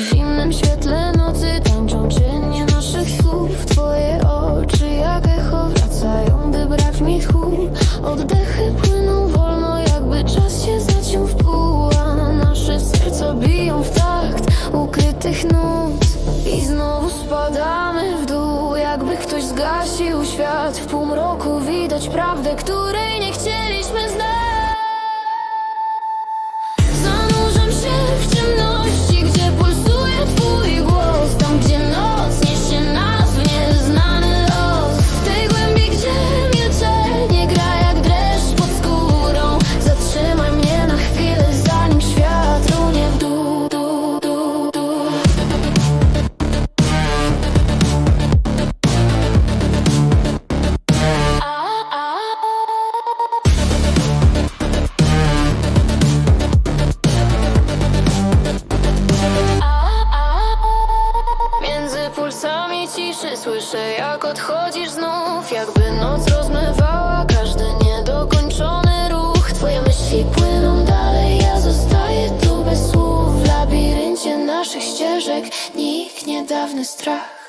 W zimnym świetle nocy tańczą cienie naszych słów. Twoje oczy jak echo wracają, by brać mi tchu Oddechy płyną wolno, jakby czas się zaciął w A nasze serca biją w takt ukrytych nut. I znowu spadamy w dół, jakby ktoś zgasił świat. W półmroku widać prawdę, której nie chcieliśmy znać pulsami ciszy słyszę jak odchodzisz znów Jakby noc rozmywała każdy niedokończony ruch. Twoje myśli płyną dalej, ja zostaję tu bez słów. W labiryncie naszych ścieżek nik niedawny strach